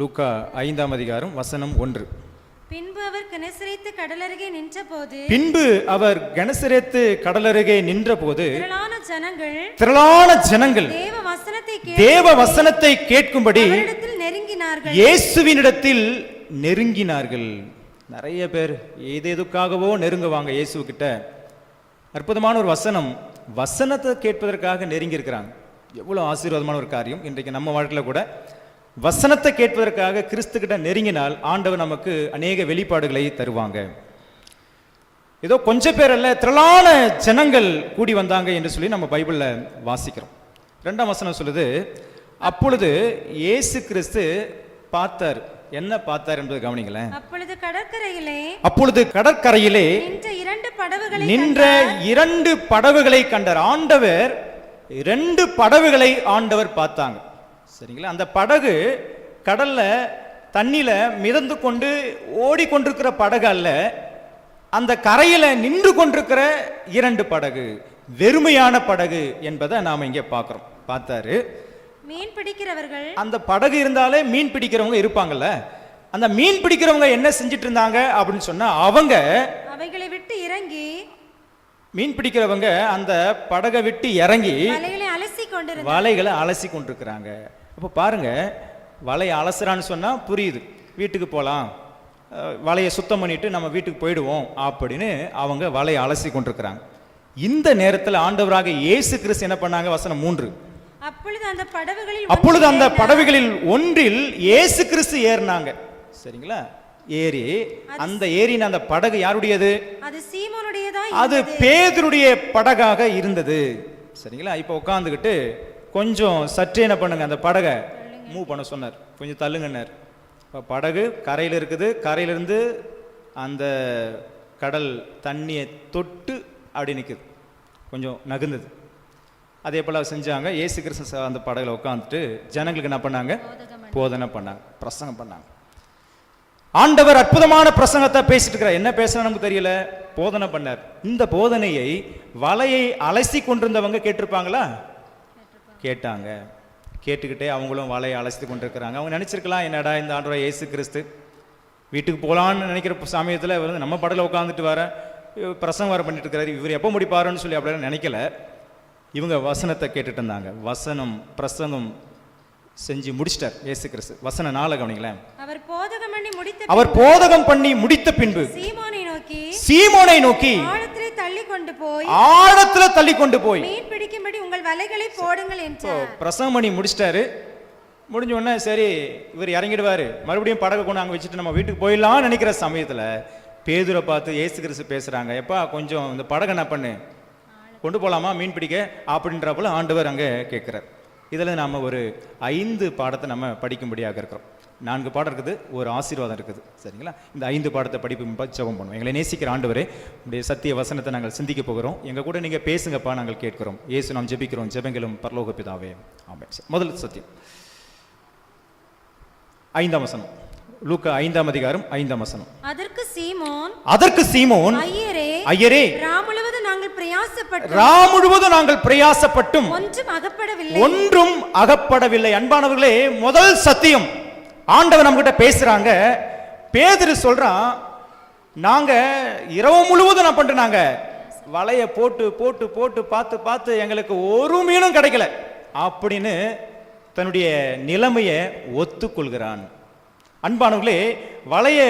லூக்கா ஐந்தாம் அதிகாரம் வசனம் ஒன்று. பின்பு அவர் கிணசிரைத்து கடலருகே நின்றபோது பின்பு அவர் கனசரேத்து கடலருகே நின்றபோது திரளான ஜனங்கள் திரளான ஜனங்கள் தேவ வசனத்தை தேவ வசனத்தை கேட்கும்படி நெருங்கினார்கள். இயேசுவினிடத்தில் நெருங்கினார்கள். நிறைய பேர் ஏதேதுக்காகவோ நெருங்குவாங்க இயேசுகிட்ட அற்புதமான ஒரு வசனம். வசனத்தை கேட்பதற்காக நெருங்கி இருக்கிறாங்க எவ்வளோ ஆசீர்வாதமான ஒரு காரியம். இன்றைக்கு நம்ம வாழ்க்கையில் கூட வசனத்தை கேட்பதற்காக கிறிஸ்து கிட்ட நெருங்கினால் ஆண்டவர் நமக்கு அநேக வெளிப்பாடுகளை தருவாங்க. ஏதோ கொஞ்சம் பேர் அல்ல திரளான ஜனங்கள் கூடி வந்தாங்க என்று சொல்லி நம்ம பைபிள்ல வாசிக்கிறோம். ரெண்டாம் வசனம் சொல்லுது அப்பொழுது இயேசு கிறிஸ்து பார்த்தார். என்ன பார்த்தார் என்பதை கவனிங்களேன். அப்பொழுது கடற்கரையிலே அப்பொழுது கடற்கரையிலே நின்ற இரண்டு படவுகளை நின்ற இரண்டு படகுகளை கண்டார். ஆண்டவர் இரண்டு படகுகளை ஆண்டவர் பார்த்தாங்க. சரிங்களா? அந்த படகு கடல்ல தண்ணியில மிதந்து கொண்டு ஓடிக்கொண்டிருக்கிற படகு அல்ல அந்த கரையில நின்று கொண்டிருக்கிற இரண்டு படகு வெறுமையான படகு என்பதை நாம இங்கே பார்க்கிறோம். பார்த்தாரு. மீன் பிடிக்கிறவர்கள் அந்த படகு இருந்தாலே மீன் பிடிக்கிறவங்க இருப்பாங்கல்ல? அந்த மீன் பிடிக்கிறவங்க என்ன செஞ்சிட்டு இருந்தாங்க அப்படின்னு சொன்னா அவங்க அவைகளை விட்டு இறங்கி மீன் பிடிக்கிறவங்க அந்த படகை விட்டு இறங்கி வலைகளை அலசி கொண்டிருந்தார் வலைகளை அலசி கொண்டிருக்கிறாங்க அப்போ பாருங்க வலையை அலசுறான்னு சொன்னா புரியுது. வீட்டுக்கு போகலாம் வலையை சுத்தம் பண்ணிட்டு நம்ம வீட்டுக்கு போயிடுவோம் அப்படின்னு அவங்க வலையை அலசி கொண்டிருக்கிறாங்க. இந்த நேரத்தில் ஆண்டவராக இயேசு கிறிஸ்து என்ன பண்ணாங்க? வசனம் மூன்று. அப்பொழுது அந்த அப்பொழுது படகுகளில் ஒன்றில் இயேசு கிறிஸ்து ஏறினாங்க. சரிங்களா? ஏறி அந்த ஏறின அந்த படகு யாருடையது? அது சீமோனுடையதா அது பேதருடைய படகாக இருந்தது. சரிங்களா? இப்போ உட்காந்துக்கிட்டு கொஞ்சம் சற்றே என்ன பண்ணுங்க அந்த படகை மூவ் பண்ண சொன்னார். கொஞ்சம் தள்ளுங்கன்னார். இப்போ படகு கரையில் இருக்குது. கரையிலிருந்து அந்த கடல் தண்ணியை தொட்டு அப்படி நிற்குது கொஞ்சம் நகுந்தது அதே போல் செஞ்சாங்க. ஏசு கிறிஸ்து அந்த படகுல உட்காந்துட்டு ஜனங்களுக்கு என்ன பண்ணாங்க? போதனை பண்ணாங்க. பிரசங்கம் பண்ணாங்க. ஆண்டவர் அற்புதமான பிரசங்கத்தை பேசிட்டு இருக்கிறார். என்ன பேசுனா நமக்கு தெரியல? போதனை பண்ணார். இந்த போதனையை வலையை அலசி கொண்டிருந்தவங்க கேட்டிருப்பாங்களா? கேட்டாங்க. கேட்டுக்கிட்டே அவங்களும் வலையை அலசி கொண்டிருக்கிறாங்க. அவங்க நினைச்சிருக்கலாம் என்னடா இந்த ஆண்டவர் இயேசு கிறிஸ்து? வீட்டுக்கு போகலான்னு நினைக்கிற சமயத்தில் இவர் வந்து நம்ம படல உட்காந்துட்டு வர பிரசங்கம் வர பண்ணிட்டு இருக்கிறாரு இவர் எப்போ முடிப்பாருன்னு சொல்லி அப்படிலாம் நினைக்கல. இவங்க வசனத்தை கேட்டுட்டு இருந்தாங்க. வசனம் பிரசங்கம் செஞ்சு முடிச்சிட்டார் இயேசு கிறிஸ்து. வசன நாளை கவனிங்களேன். அவர் போதகம் பண்ணி முடித்த அவர் போதகம் பண்ணி முடித்த பின்பு சீமோனை நோக்கி சீமோனை நோக்கி தள்ளி கொண்டு போய் ஆழத்துல தள்ளி கொண்டு போய். மீன் பிடிக்கும்படி உங்கள் வலைகளை போடுங்கள் என்றார். பிரசங்கம் பண்ணி முடிச்சிட்டாரு. முடிஞ்ச உடனே சரி இவர் இறங்கிடுவாரு. மறுபடியும் படகு கொண்டு அங்கே வச்சுட்டு நம்ம வீட்டுக்கு போயிடலாம்னு நினைக்கிற சமயத்துல பேதுரை பார்த்து ஏசு கிறிஸ்து பேசுறாங்க. எப்பா கொஞ்சம் இந்த படகு என்ன பண்ணு? கொண்டு போலாமா? மீன் பிடிக்க? அப்படின்றப்பல ஆண்டவர் அங்கே கேட்குறார் இதில் நாம ஒரு ஐந்து பாடத்தை நம்ம படிக்கும்படியாக இருக்கிறோம். நான்கு பாடம் இருக்குது ஒரு ஆசீர்வாதம் இருக்குது. சரிங்களா? இந்த ஐந்து பாடத்தை படிப்பு ஜெபம் பண்ணுவோம். எங்களை நேசிக்கிற ஆண்டவரே உடைய சத்திய வசனத்தை நாங்கள் சிந்திக்க போகிறோம். எங்க கூட நீங்க பேசுங்கப்பா நாங்கள் கேட்கிறோம். இயேசு நாம் ஜெபிக்கிறோம். ஜெபங்களும் பரலோக பிதாவே. ஆமென். சரி, முதல் சத்தியம். ஐந்தாம் வசனம். லூக்கா ஐந்தாம் அதிகாரம் ஐந்தாம் வசனம். அதற்கு சீமோன் அதற்கு சீமோன் ஐயரே ஐயரே நாங்கள் பிரயாசப்பட்டு ரா முழுவதும் நாங்கள் பிரயாசப்பட்டும். ஒன்றும் அகப்படவில்லை. ஒன்றும் அகப்படவில்லை. அன்பானவர்களே முதல் சத்தியம். ஆண்டவர் நம்மகிட்ட பேசுறாங்க. பேதுரு சொல்றான் நாங்க இரவு முழுவதும் நான் பண்ணிட்டு நாங்க. வலைய போட்டு போட்டு போட்டு பார்த்து பார்த்து எங்களுக்கு ஒரு மீனும் கிடைக்கல. அப்படின்னு தன்னுடைய நிலைமையை ஒத்துக்கொள்கிறான். அன்பானவர்களே வலைய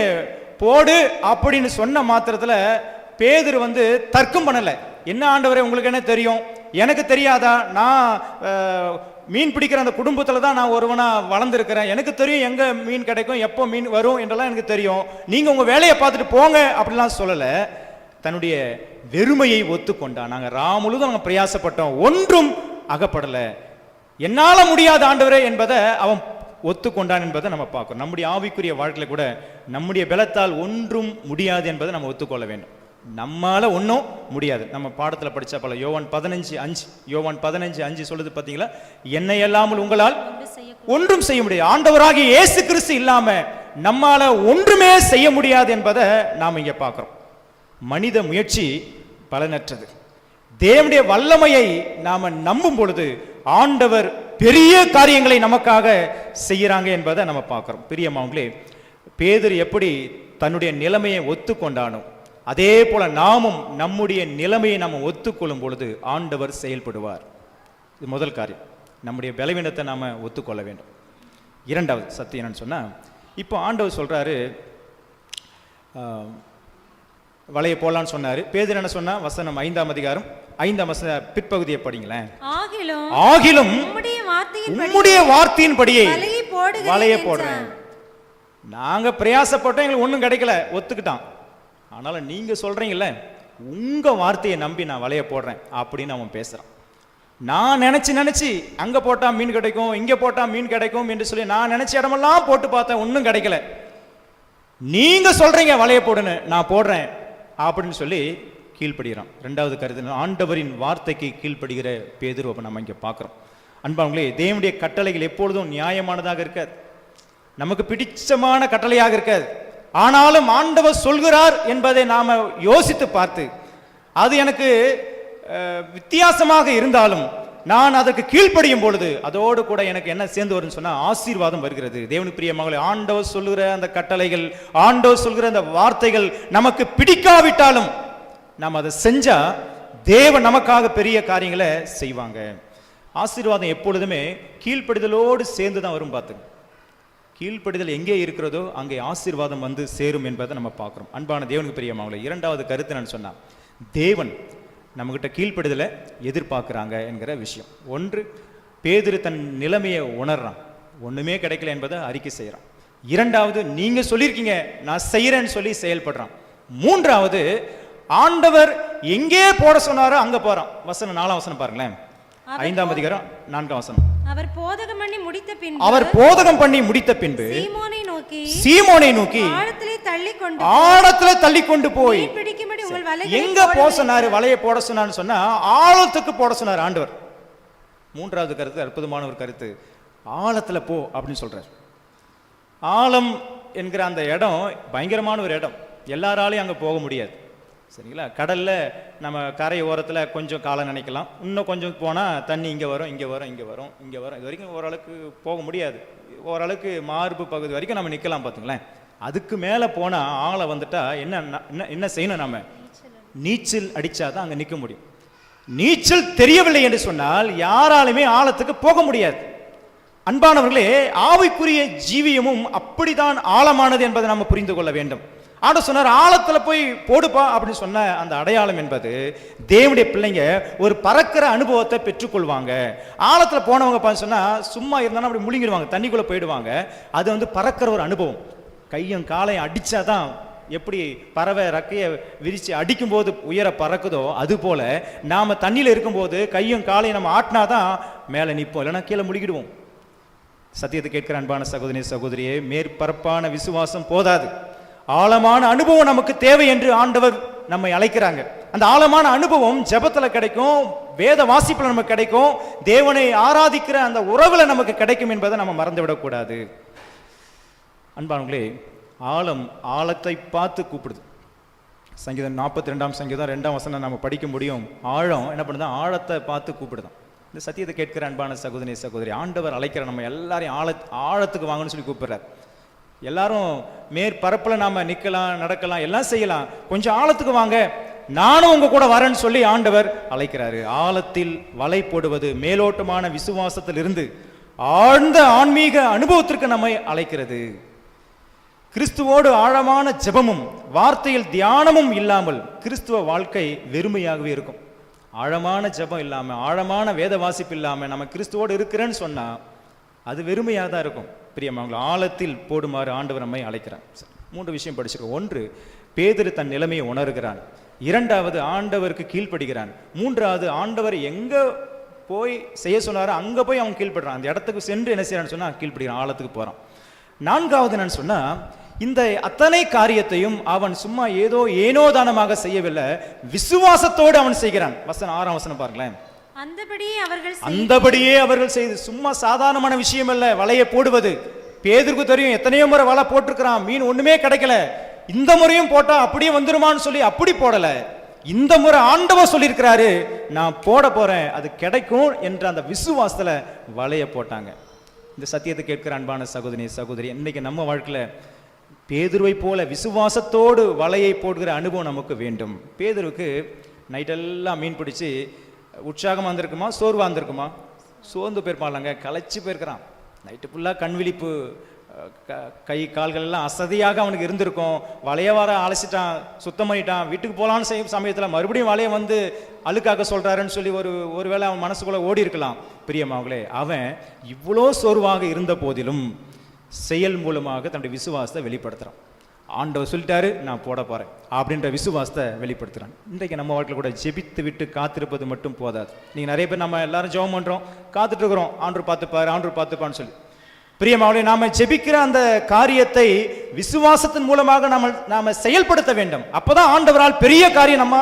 போடு அப்படின்னு சொன்ன மாத்திரத்துல பேதுரு வந்து தர்க்கம் பண்ணல. என்ன ஆண்டவரே உங்களுக்கு என்ன தெரியும்? எனக்கு தெரியாதா? நான் மீன் பிடிக்கிற அந்த குடும்பத்தில் தான் நான் ஒருவனாக வளர்ந்துருக்கிறேன். எனக்கு தெரியும் எங்கே மீன் கிடைக்கும் எப்போ மீன் வரும் என்றெல்லாம் எனக்கு தெரியும். நீங்கள் உங்கள் வேலையை பார்த்துட்டு போங்க அப்படிலாம் சொல்லலை. தன்னுடைய வெறுமையை ஒத்துக்கொண்டான். நாங்கள் ராமுழுதும் நாங்கள் பிரயாசப்பட்டோம். ஒன்றும் அகப்படலை. என்னால் முடியாத ஆண்டவரே என்பதை அவன் ஒத்துக்கொண்டான் என்பதை நம்ம பார்க்கணும். நம்முடைய ஆவிக்குரிய வாழ்க்கையில் கூட நம்முடைய பலத்தால் ஒன்றும் முடியாது என்பதை நம்ம ஒத்துக்கொள்ள வேண்டும். நம்மால ஒன்றும் முடியாது. நம்ம பாடத்துல படிச்ச பல யோவான் பதினஞ்சு அஞ்சு யோவான் பதினஞ்சு அஞ்சு சொல்லுது பார்த்தீங்களா என்னை அல்லாமல் உங்களால் ஒன்றும் செய்ய முடியாது. ஆண்டவராகிய இயேசு கிறிஸ்து இல்லாம நம்மால ஒன்றுமே செய்ய முடியாது என்பதை நாம் இங்க பார்க்கிறோம். மனித முயற்சி பலனற்றது. தேவனுடைய வல்லமையை நாம நம்பும் பொழுது ஆண்டவர் பெரிய காரியங்களை நமக்காக செய்யறாங்க என்பதை நம்ம பார்க்கிறோம். பிரியமாவங்களே பேதர் எப்படி தன்னுடைய நிலைமையை ஒத்துக்கொண்டானோ அதே போல நாமும் நம்முடைய நிலைமையை நம்ம ஒத்துக்கொள்ளும் பொழுது ஆண்டவர் செயல்படுவார். இது முதல் காரியம். நம்முடைய பலவீனத்தை நாம ஒத்துக்கொள்ள வேண்டும். இரண்டாவது சத்தியம் என்னன்னு சொன்னா இப்போ ஆண்டவர் சொல்றாரு ஆஹ், வலையை போடலான்னு சொன்னாரு. பேதர் என்ன சொன்னா வசனம் ஐந்தாம் அதிகாரம் ஐந்தாம் வசன பிற்பகுதியை படிங்களேன். ஆகிலும் ஆகிலும் உம்முடைய வார்த்தையின் வார்த்தையின்படியே வலையை. போடுறேன். நாங்க பிரயாசப்பட்டோம் எங்களுக்கு ஒண்ணும் கிடைக்கல. ஒத்துக்கிட்டான். ஆனாலும் நீங்கள் சொல்கிறீங்கள உங்கள் வார்த்தையை நம்பி நான் வலைய போடுறேன் அப்படின்னு அவன் பேசுகிறான் நான் நினச்சி நினச்சி அங்கே போட்டால் மீன் கிடைக்கும் இங்கே போட்டால் மீன் கிடைக்கும் என்று சொல்லி நான் நினச்ச இடமெல்லாம் போட்டு பார்த்தேன் ஒன்றும் கிடைக்கல. நீங்கள் சொல்கிறீங்க வலைய போடுன்னு நான் போடுறேன் அப்படின்னு சொல்லி கீழ்ப்படுகிறான். ரெண்டாவது கருத்து ஆண்டவரின் வார்த்தைக்கு கீழ்ப்படுகிற பேதுரு நம்ம இங்கே பார்க்குறோம். அன்பாங்களே தேவனுடைய கட்டளைகள் எப்பொழுதும் நியாயமானதாக இருக்காது. நமக்கு பிடிச்சமான கட்டளையாக இருக்காது. ஆனாலும் ஆண்டவர் சொல்கிறார் என்பதை நாம் யோசித்து பார்த்து அது எனக்கு வித்தியாசமாக இருந்தாலும் நான் அதற்கு கீழ்ப்படியும் பொழுது அதோடு கூட எனக்கு என்ன சேர்ந்து வரும்னு சொன்னால் ஆசீர்வாதம் வருகிறது. தேவனுக்கு மகளை ஆண்டவர் சொல்கிற அந்த கட்டளைகள் ஆண்டவர் சொல்கிற அந்த வார்த்தைகள் நமக்கு பிடிக்காவிட்டாலும் நாம் அதை செஞ்சால் தேவன் நமக்காக பெரிய காரியங்களை செய்வாங்க. ஆசீர்வாதம் எப்பொழுதுமே கீழ்ப்படிதலோடு சேர்ந்து தான் வரும் பார்த்துங்க. கீழ்ப்படிதல் எங்கே இருக்கிறதோ அங்கே ஆசீர்வாதம் வந்து சேரும் என்பதை நம்ம பார்க்குறோம். அன்பான தேவனுக்கு பிரியமாவளை இரண்டாவது கருத்து நான் சொன்னா தேவன் நம்மகிட்ட கீழ்ப்படிதலை எதிர்பார்க்குறாங்க என்கிற விஷயம். ஒன்று பேதுரு தன் நிலைமையை உணர்றான். ஒண்ணுமே கிடைக்கல என்பதை அறிக்கை செய்கிறான். இரண்டாவது நீங்க சொல்லியிருக்கீங்க நான் செய்யறேன்னு சொல்லி செயல்படுறான். மூன்றாவது ஆண்டவர் எங்கே போட சொன்னாரோ அங்க போறான். வசனம் நாலாம் வசனம் பாருங்களேன். ஐந்தாம் அதிகாரம் நான்காம் வசனம். அவர் போதகம் பண்ணி முடித்த பின் அவர் போதகம் பண்ணி முடித்த பின்பு சீமோனை நோக்கி சீமோனை நோக்கி ஆழத்திலே தள்ளி கொண்டு ஆழத்துல தள்ளி கொண்டு போய் பிடிக்கும்படி உங்கள் வலை எங்க போட சொன்னாரு வலையை போட சொன்னான்னு சொன்னா ஆழத்துக்கு போட சொன்னார் ஆண்டவர். மூன்றாவது கருத்து அற்புதமான ஒரு கருத்து. ஆழத்துல போ அப்படின்னு சொல்றார். ஆழம் என்கிற அந்த இடம் பயங்கரமான ஒரு இடம். எல்லாராலையும் அங்க போக முடியாது. சரிங்களா? கடலில் நம்ம கரை ஓரத்தில் கொஞ்சம் காலம் நினைக்கலாம். இன்னும் கொஞ்சம் போனால் தண்ணி இங்கே வரும் இங்கே வரும் இங்கே வரும் இங்கே வரும். இது வரைக்கும் ஓரளவுக்கு போக முடியாது. ஓரளவுக்கு மார்பு பகுதி வரைக்கும் நம்ம நிற்கலாம் பார்த்துங்களேன் அதுக்கு மேலே போனால் ஆழம் வந்துட்டா என்ன என்ன என்ன செய்யணும் நம்ம நீச்சல் அடித்தா தான் அங்கே நிற்க முடியும். நீச்சல் தெரியவில்லை என்று சொன்னால் யாராலுமே ஆழத்துக்கு போக முடியாது. அன்பானவர்களே ஆவிக்குரிய ஜீவியமும் அப்படிதான் ஆழமானது என்பதை நம்ம புரிந்து கொள்ள வேண்டும். ஆட சொன்னார் ஆழத்தில் போய் போடுப்பா அப்படின்னு சொன்ன அந்த அடையாளம் என்பது தேவனுடைய பிள்ளைங்க ஒரு பறக்கிற அனுபவத்தை பெற்றுக்கொள்வாங்க. ஆழத்தில் போனவங்க பார்த்து சொன்னால் சும்மா இருந்தாலும் அப்படி முழுங்கிடுவாங்க தண்ணிக்குள்ளே போயிடுவாங்க. அது வந்து பறக்கிற ஒரு அனுபவம். கையும் காலையும் அடிச்சாதான் எப்படி பறவை ரக்கையை விரித்து அடிக்கும்போது உயர பறக்குதோ அது நாம் தண்ணியில் இருக்கும்போது கையும் காலையும் நம்ம ஆட்டினா தான் மேலே நிற்போம். இல்லைன்னா கீழே முழுகிடுவோம் சத்தியத்தை கேட்கிற அன்பான சகோதரி சகோதரியே மேற்பரப்பான விசுவாசம் போதாது. ஆழமான அனுபவம் நமக்கு தேவை என்று ஆண்டவர் நம்மை அழைக்கிறாங்க. அந்த ஆழமான அனுபவம் ஜபத்தில் கிடைக்கும் வேத வாசிப்பில் நமக்கு கிடைக்கும் தேவனை ஆராதிக்கிற அந்த உறவுல நமக்கு கிடைக்கும் என்பதை நம்ம மறந்து விடக்கூடாது அன்பானவங்களே ஆழம் ஆழத்தை பார்த்து கூப்பிடுது. சங்கீதம் நாற்பத்தி ரெண்டாம் சங்கீதம் ரெண்டாம் வசனம் நம்ம படிக்க முடியும். ஆழம் என்ன பண்ணுது? ஆழத்தை பார்த்து கூப்பிடுதான் இந்த சத்தியத்தை கேட்கிற அன்பான சகோதரி சகோதரி ஆண்டவர் அழைக்கிற நம்ம எல்லாரையும் ஆழ ஆழத்துக்கு வாங்கன்னு சொல்லி கூப்பிடுறார். எல்லாரும் மேற்பரப்பில் நாம் நிற்கலாம் நடக்கலாம் எல்லாம் செய்யலாம். கொஞ்சம் ஆழத்துக்கு வாங்க. நானும் உங்க கூட வரேன்னு சொல்லி ஆண்டவர் அழைக்கிறாரு. ஆழத்தில் வலை போடுவது மேலோட்டமான விசுவாசத்தில் இருந்து ஆழ்ந்த ஆன்மீக அனுபவத்திற்கு நம்மை அழைக்கிறது. கிறிஸ்துவோடு ஆழமான ஜெபமும் வார்த்தையில் தியானமும் இல்லாமல் கிறிஸ்துவ வாழ்க்கை வெறுமையாகவே இருக்கும். ஆழமான ஜெபம் இல்லாமல் ஆழமான வேத வாசிப்பு இல்லாமல் நம்ம கிறிஸ்துவோடு இருக்கிறேன்னு சொன்னால் அது வெறுமையாக தான் இருக்கும். பிரியமாவங்களை ஆழத்தில் போடுமாறு ஆண்டவர் நம்மை அழைக்கிறான் சார் மூன்று விஷயம் படிச்சிருக்கோம் ஒன்று பேதுரு தன் நிலைமையை உணர்கிறான். இரண்டாவது ஆண்டவருக்கு கீழ்ப்படுகிறான். மூன்றாவது ஆண்டவர் எங்கே போய் செய்ய சொன்னாரோ அங்கே போய் அவன் கீழ்ப்படுறான். அந்த இடத்துக்கு சென்று என்ன செய்யறான்னு சொன்னால் கீழ்ப்படுகிறான் ஆழத்துக்கு போகிறான் நான்காவது என்னன்னு சொன்னால் இந்த அத்தனை காரியத்தையும் அவன் சும்மா ஏதோ ஏனோதானமாக செய்யவில்லை விசுவாசத்தோடு அவன் செய்கிறான். வசனம் ஆறாம் வசனம் பாருங்களேன். அந்தபடியே அவர்கள் அந்தபடியே அவர்கள் செய்து. சும்மா சாதாரணமான விஷயம் அல்ல வலையை போடுவது. பேதருக்கு தெரியும் எத்தனையோ முறை வலை போட்டிருக்கிறான். மீன் ஒண்ணுமே கிடைக்கல. இந்த முறையும் போட்டா அப்படியே வந்துருமான்னு சொல்லி அப்படி போடல. இந்த முறை ஆண்டவர் சொல்லியிருக்கிறாரு நான் போட போறேன். அது கிடைக்கும் என்ற அந்த விசுவாசத்துல வலைய போட்டாங்க. இந்த சத்தியத்தை கேட்கிற அன்பான சகோதரி சகோதரி இன்னைக்கு நம்ம வாழ்க்கையில பேதுருவை போல விசுவாசத்தோடு வலையை போடுகிற அனுபவம் நமக்கு வேண்டும். பேதுருவுக்கு நைட்டெல்லாம் மீன் பிடிச்சி உற்சாகமாக இருந்திருக்குமா சோர்வாக இருந்திருக்குமா சோர்ந்து போயிருப்பாங்க களைச்சி போயிருக்கிறான். நைட்டு ஃபுல்லாக கண் விழிப்பு க- கை கால்கள் எல்லாம் அசதியாக அவனுக்கு இருந்திருக்கும். வலைய வர அலசிட்டான் சுத்தம் பண்ணிட்டான். வீட்டுக்கு போகலான்னு செய்யும் சமயத்தில் மறுபடியும் வலைய வந்து அழுக்காக்க சொல்கிறாருன்னு சொல்லி ஒரு ஒருவேளை அவன் மனசுக்குள்ளே ஓடி இருக்கலாம். பிரியமாவங்களே அவன் இவ்வளோ சோர்வாக இருந்த போதிலும் செயல் மூலமாக தன்னுடைய விசுவாசத்தை வெளிப்படுத்துகிறான் ஆண்டவர் சொல்லிட்டாரு நான் போட போகிறேன் அப்படின்ற விசுவாசத்தை வெளிப்படுத்துகிறான் இன்றைக்கு நம்ம வாழ்க்கையில் கூட ஜெபித்து விட்டு காத்திருப்பது மட்டும் போதாது. நீங்கள் நிறைய பேர் நம்ம எல்லாரும் ஜெபம் பண்ணுறோம் காத்துட்ருக்குறோம் இருக்கிறோம் ஆண்டவர் பார்த்துப்பாரு ஆண்டவர் பார்த்துப்பான்னு சொல்லி. பிரியமாவளே நாம் ஜெபிக்கிற அந்த காரியத்தை விசுவாசத்தின் மூலமாக நம்ம நாம செயல்படுத்த வேண்டும். அப்போ தான் ஆண்டவரால் பெரிய காரியம் நம்ம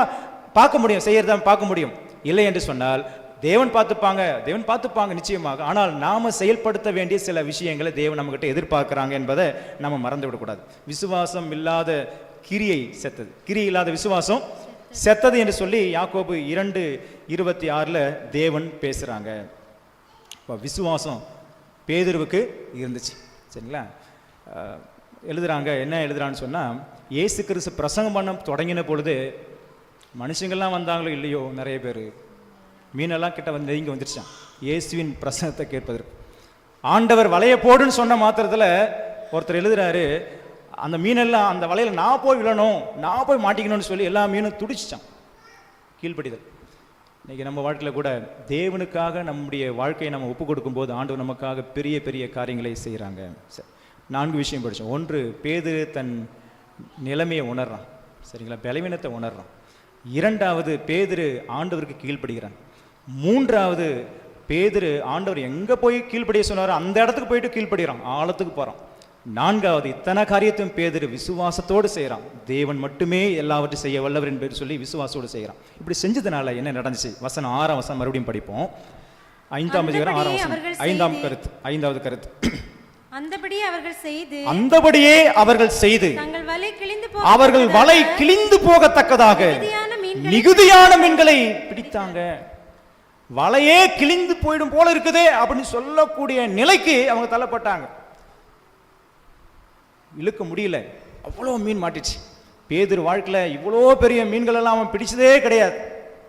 பார்க்க முடியும் செய்யறத பார்க்க முடியும். இல்லை என்று சொன்னால் தேவன் பார்த்துப்பாங்க தேவன் பார்த்துப்பாங்க நிச்சயமாக. ஆனால் நாம செயல்படுத்த வேண்டிய சில விஷயங்களை தேவன் நம்மகிட்ட எதிர்பார்க்குறாங்க என்பதை நம்ம மறந்து விடக்கூடாது. விசுவாசம் இல்லாத கிரியை செத்தது. கிரியை இல்லாத விசுவாசம் செத்தது என்று சொல்லி யாக்கோபு இரண்டு இருபத்தி ஆறில் தேவன் பேசுகிறாங்க இப்போ விசுவாசம் பேதர்வுக்கு இருந்துச்சு. சரிங்களா? எழுதுகிறாங்க எழுதுறாங்க என்ன எழுதுறான்னு சொன்னால் ஏசு கிறிஸ்து பிரசங்கம் பண்ண தொடங்கின பொழுது மனுஷங்கள்லாம் வந்தாங்களோ இல்லையோ நிறைய பேர். மீனெல்லாம் கிட்ட வந்து நெருங்கி வந்துருச்சான் இயேசுவின் பிரசனத்தை கேட்பதற்கு. ஆண்டவர் வலைய போடுன்னு சொன்ன மாத்திரத்தில் ஒருத்தர் எழுதுறாரு அந்த மீனெல்லாம் அந்த வலையில் நான் போய் விழணும் நான் போய் மாட்டிக்கணும்னு சொல்லி எல்லா மீனும் துடிச்சிச்சான் கீழ்ப்படிதல். இன்றைக்கி நம்ம வாழ்க்கையில் கூட தேவனுக்காக நம்முடைய வாழ்க்கையை நம்ம ஒப்பு கொடுக்கும்போது ஆண்டவர் நமக்காக பெரிய பெரிய காரியங்களை செய்கிறாங்க நான்கு விஷயம் படித்தோம் ஒன்று பேது தன் நிலைமையை உணர்றான். சரிங்களா? பலவீனத்தை உணர்றான். இரண்டாவது பேதுரு ஆண்டவருக்கு கீழ்ப்படுகிறான். மூன்றாவது பேதுரு ஆண்டவர் எங்கே போய் கீழ்ப்படிய சொன்னாரோ அந்த இடத்துக்கு போயிட்டு கீழ்ப்படுகிறான். ஆழத்துக்கு போகிறான் நான்காவது இத்தனை காரியத்தையும் பேதுரு விசுவாசத்தோடு செய்கிறான். தேவன் மட்டுமே எல்லாவற்றையும் செய்ய வல்லவர் என்பது சொல்லி விசுவாசத்தோடு செய்கிறான். இப்படி செஞ்சதுனால என்ன நடந்துச்சு? வசனம் ஆறாம் வசனம் மறுபடியும் படிப்போம். ஐந்தாம் அதிகாரம் ஆறாம் வசனம். ஐந்தாம் கருத்து ஐந்தாவது கருத்து. அந்தபடியே அவர்கள் செய்து அந்தபடியே அவர்கள் செய்து வலை கிழிந்து அவர்கள் வலை கிழிந்து போகத்தக்கதாக மிகுதியான மீன்களை பிடித்தாங்க. வலையே கிழிந்து போயிடும் போல இருக்குதே அப்படின்னு சொல்லக்கூடிய நிலைக்கு அவங்க தள்ளப்பட்டாங்க. இழுக்க முடியல. அவ்வளோ மீன் மாட்டிச்சு. பேதுரு வாழ்க்கையில் இவ்வளோ பெரிய மீன்கள் எல்லாம் அவன் பிடிச்சதே கிடையாது.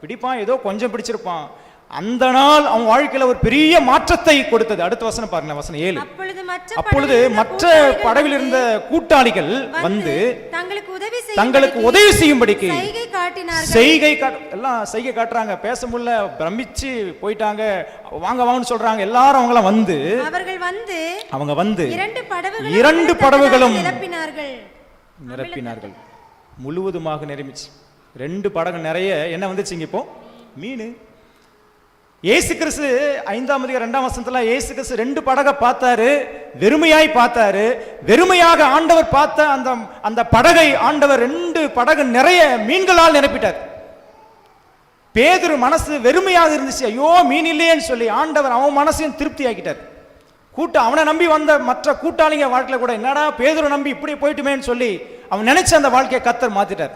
பிடிப்பான் ஏதோ கொஞ்சம் பிடிச்சிருப்பான். அந்த நாள் அவன் வாழ்க்கையில ஒரு பெரிய மாற்றத்தை கொடுத்தது. அடுத்த வசனம் பாருங்க வசனம் ஏழு. அப்பொழுது மற்ற படவில் இருந்த கூட்டாளிகள் வந்து தங்களுக்கு உதவி தங்களுக்கு உதவி செய்யும்படிக்கு செய்கை எல்லாம் செய்கை காட்டுறாங்க. பேச முடியல பிரமிச்சு போயிட்டாங்க. வாங்க வாங்கன்னு சொல்றாங்க. எல்லாரும் அவங்களாம் வந்து அவர்கள் வந்து அவங்க வந்து இரண்டு படகுகளும் நிரப்பினார்கள். நிரப்பினார்கள். முழுவதுமாக நிரம்பிச்சு. ரெண்டு படகு நிறைய. என்ன வந்துச்சுங்க இப்போ? மீன். ஏசு கிறிஸ்து ஐந்தாம் அதிகாரம் ரெண்டாம் வசனத்துல ஏசு கிறிஸ்து ரெண்டு படகை பார்த்தாரு வெறுமையாய் பார்த்தாரு. வெறுமையாக ஆண்டவர் பார்த்த அந்த அந்த படகை ஆண்டவர் ரெண்டு படகு நிறைய மீன்களால் நிரப்பிட்டார். பேதுரு மனசு வெறுமையாக இருந்துச்சு. ஐயோ மீன் இல்லையேன்னு சொல்லி ஆண்டவர் அவன் மனசையும் திருப்தி ஆக்கிட்டார். கூட்டம் அவனை நம்பி வந்த மற்ற கூட்டாளிங்க வாழ்க்கையில் கூட என்னடா பேதுரு நம்பி இப்படி போயிட்டுமேன்னு சொல்லி அவன் நினைச்ச அந்த வாழ்க்கையை கத்தர் மாத்திட்டார்.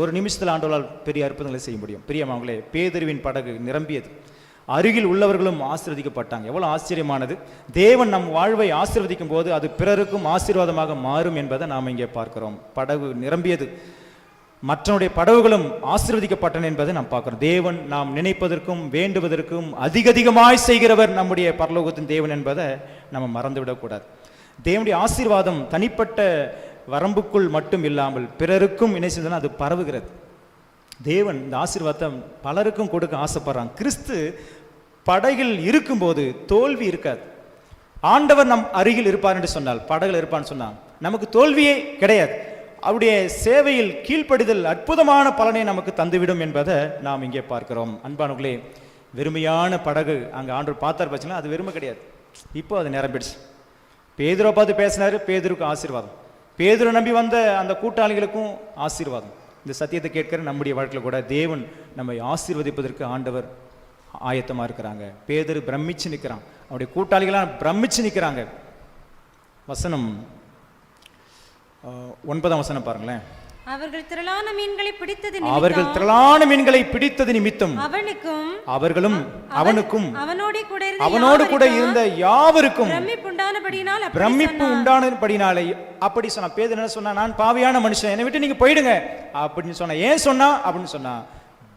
ஒரு நிமிஷத்தில் ஆண்டவரால் பெரிய அற்புதங்களை செய்ய முடியும். பிரியமாங்களே பேதுருவின் படகு நிரம்பியது. அருகில் உள்ளவர்களும் ஆசீர்வதிக்கப்பட்டாங்க. எவ்வளோ ஆச்சரியமானது. தேவன் நம் வாழ்வை ஆசீர்வதிக்கும் போது அது பிறருக்கும் ஆசீர்வாதமாக மாறும் என்பதை நாம் இங்கே பார்க்கிறோம். படகு நிரம்பியது. மற்றவனுடைய படகுகளும் ஆசீர்வதிக்கப்பட்டன என்பதை நாம் பார்க்கிறோம். தேவன் நாம் நினைப்பதற்கும் வேண்டுவதற்கும் அதிகதிகமாய் செய்கிறவர் நம்முடைய பரலோகத்தின் தேவன் என்பதை நம்ம மறந்துவிடக்கூடாது. தேவனுடைய ஆசீர்வாதம் தனிப்பட்ட வரம்புக்குள் மட்டும் இல்லாமல் பிறருக்கும் இணை செஞ்சாலும் அது பரவுகிறது. தேவன் இந்த ஆசீர்வாதத்தை பலருக்கும் கொடுக்க ஆசைப்படுறான். கிறிஸ்து படகில் இருக்கும்போது தோல்வி இருக்காது. ஆண்டவர் நம் அருகில் இருப்பார் என்று சொன்னால் படகில் இருப்பான்னு சொன்னால் நமக்கு தோல்வியே கிடையாது. அவருடைய சேவையில் கீழ்ப்படிதல் அற்புதமான பலனை நமக்கு தந்துவிடும் என்பதை நாம் இங்கே பார்க்கிறோம். அன்பானுகளே வெறுமையான படகு அங்கே ஆண்டு பார்த்தார் பார்த்தீங்கன்னா அது வெறுமை கிடையாது. இப்போ அது நிரம்பிடுச்சு பேதுரை பார்த்து பேசினாரு பேதுருக்கு ஆசீர்வாதம். பேதுரை நம்பி வந்த அந்த கூட்டாளிகளுக்கும் ஆசீர்வாதம். இந்த சத்தியத்தை கேட்கிற நம்முடைய வாழ்க்கையில் கூட தேவன் நம்மை ஆசீர்வதிப்பதற்கு ஆண்டவர் ஆயத்தமாக இருக்கிறாங்க. பேதர் பிரமிச்சு நிற்கிறான் அவருடைய கூட்டாளிகளாக பிரமிச்சு நிற்கிறாங்க வசனம் ஒன்பதாம் வசனம் பாருங்களேன். அவர்கள் திரளான மீன்களை பிடித்தது அவர்கள் திரளான மீன்களை பிடித்தது நிமித்தம். அவனுக்கும் அவர்களும் அவனுக்கும் அவனோட கூட அவனோடு கூட இருந்த யாவருக்கும் பிரமிப்பு உண்டானபடியினால் பிரமிப்பு உண்டானபடினாலே அப்படி சொன்னா பேது என்ன சொன்னா நான் பாவியான மனுஷன் என்னை விட்டு நீங்க போயிடுங்க அப்படின்னு சொன்னா ஏன் சொன்னா? அப்படின்னு சொன்னா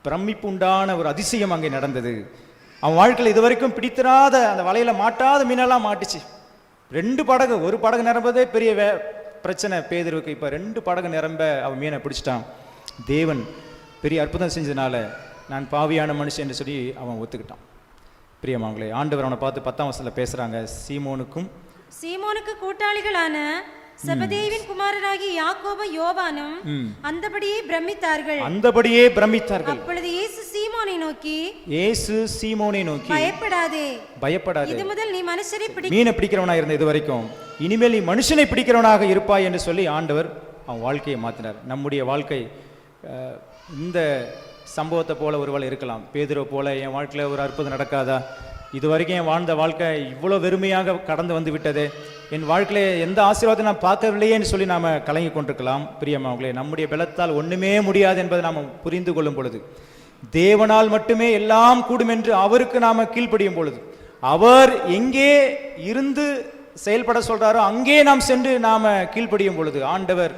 பிரமிப்பு உண்டான ஒரு அதிசயம் அங்கே நடந்தது. அவன் வாழ்க்கையில் இதுவரைக்கும் பிடித்திராத அந்த வலையில மாட்டாத மீனெல்லாம் மாட்டுச்சு. ரெண்டு படகு ஒரு படகு நிரம்பதே பெரிய பிரச்சனை பேதருக்கு இப்போ ரெண்டு படகு நிரம்ப அவன் மீனை பிடிச்சிட்டான். தேவன் பெரிய அற்புதம் செஞ்சதுனால நான் பாவியான மனுஷன் என்று சொல்லி அவன் ஒத்துக்கிட்டான். பிரியமாங்களே ஆண்டவர் அவனை பார்த்து பத்தாம் வசனத்துல பேசுகிறாங்க சீமோனுக்கும் சீமோனுக்கு கூட்டாளிகளான செபதேவின் குமாரராகிய யாக்கோபும் யோவானும் அந்தபடியே பிரமித்தார்கள். அந்தபடியே பிரமித்தார்கள். அப்பொழுது இயேசு சீமோனை நோக்கி இயேசு சீமோனை நோக்கி பயப்படாதே. பயப்படாதே. இது முதல் நீ மனுஷரை பிடி மீனை பிடிக்கிறவனா இருந்த இது வரைக்கும். இனிமேல் நீ மனுஷனை பிடிக்கிறவனாக இருப்பாய் என்று சொல்லி ஆண்டவர் அவன் வாழ்க்கையை மாற்றினார் நம்முடைய வாழ்க்கை இந்த சம்பவத்தை போல ஒருவேளை இருக்கலாம். பேதுரை போல என் வாழ்க்கையில் ஒரு அற்புதம் நடக்காதா? இது வரைக்கும் என் வாழ்ந்த வாழ்க்கை இவ்வளோ வெறுமையாக கடந்து வந்து விட்டது. என் வாழ்க்கையில எந்த ஆசீர்வாதத்தை நான் பார்க்கவில்லையேன்னு சொல்லி நாம் கலங்கி கொண்டிருக்கலாம். பிரியமாவங்களே நம்முடைய பலத்தால் ஒன்றுமே முடியாது என்பதை நாம் புரிந்து கொள்ளும் பொழுது தேவனால் மட்டுமே எல்லாம் கூடும் என்று அவருக்கு நாம் கீழ்ப்படியும் பொழுது அவர் எங்கே இருந்து செயல்பட சொல்கிறாரோ அங்கே நாம் சென்று நாம் கீழ்ப்படியும் பொழுது ஆண்டவர்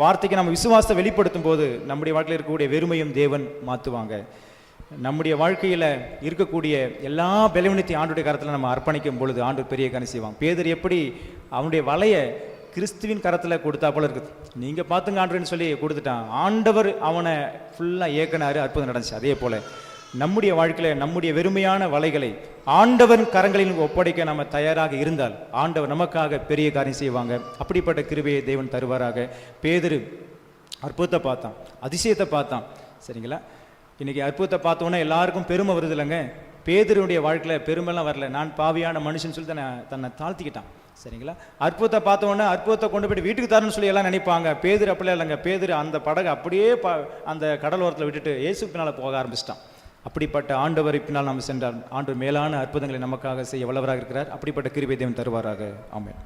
வார்த்தைக்கு நம்ம விசுவாசத்தை வெளிப்படுத்தும் போது நம்முடைய வாழ்க்கையில் இருக்கக்கூடிய வெறுமையும் தேவன் மாற்றுவாங்க நம்முடைய வாழ்க்கையில் இருக்கக்கூடிய எல்லா பலவீனத்தையும் ஆண்டுடைய கரத்தில் நம்ம அர்ப்பணிக்கும் பொழுது ஆண்டு பெரிய கணி செய்வான். பேதர் எப்படி அவனுடைய வலைய கிறிஸ்துவின் கரத்தில் கொடுத்தா போல இருக்குது. நீங்கள் பார்த்துங்க ஆண்டுன்னு சொல்லி கொடுத்துட்டான். ஆண்டவர் அவனை ஃபுல்லாக ஏக்கினாரு அற்புதம் நடந்துச்சு. அதே போல் நம்முடைய வாழ்க்கையில் நம்முடைய வெறுமையான வலைகளை ஆண்டவன் கரங்களில் ஒப்படைக்க நம்ம தயாராக இருந்தால் ஆண்டவர் நமக்காக பெரிய காரியம் செய்வாங்க. அப்படிப்பட்ட கிருபையை தேவன் தருவாராக. பேதரு அற்புதத்தை பார்த்தான் அதிசயத்தை பார்த்தான். சரிங்களா? இன்னைக்கு அற்புதத்தை பார்த்தோன்னா எல்லாருக்கும் பெருமை வருது இல்லைங்க பேதருடைய வாழ்க்கையில் பெருமைலாம் வரல. நான் பாவியான மனுஷன் சொல்லி தன்னை தன்னை தாழ்த்திக்கிட்டான். சரிங்களா? அற்புதத்தை பார்த்த அற்புதத்தை கொண்டு போயிட்டு வீட்டுக்கு தரணும்னு சொல்லி எல்லாம் நினைப்பாங்க. பேதர் அப்படிலாம் இல்லைங்க. பேதர் அந்த படகு அப்படியே ப அந்த கடல் ஓரத்தில் விட்டுட்டு இயேசு பின்னால் போக ஆரம்பிச்சிட்டான். அப்படிப்பட்ட ஆண்டவர் பின்னால் நாம் சென்றார் ஆண்டு மேலான அற்புதங்களை நமக்காக செய்ய வல்லவராக இருக்கிறார். அப்படிப்பட்ட கிருபை தேவன் தருவாராக. ஆமென்.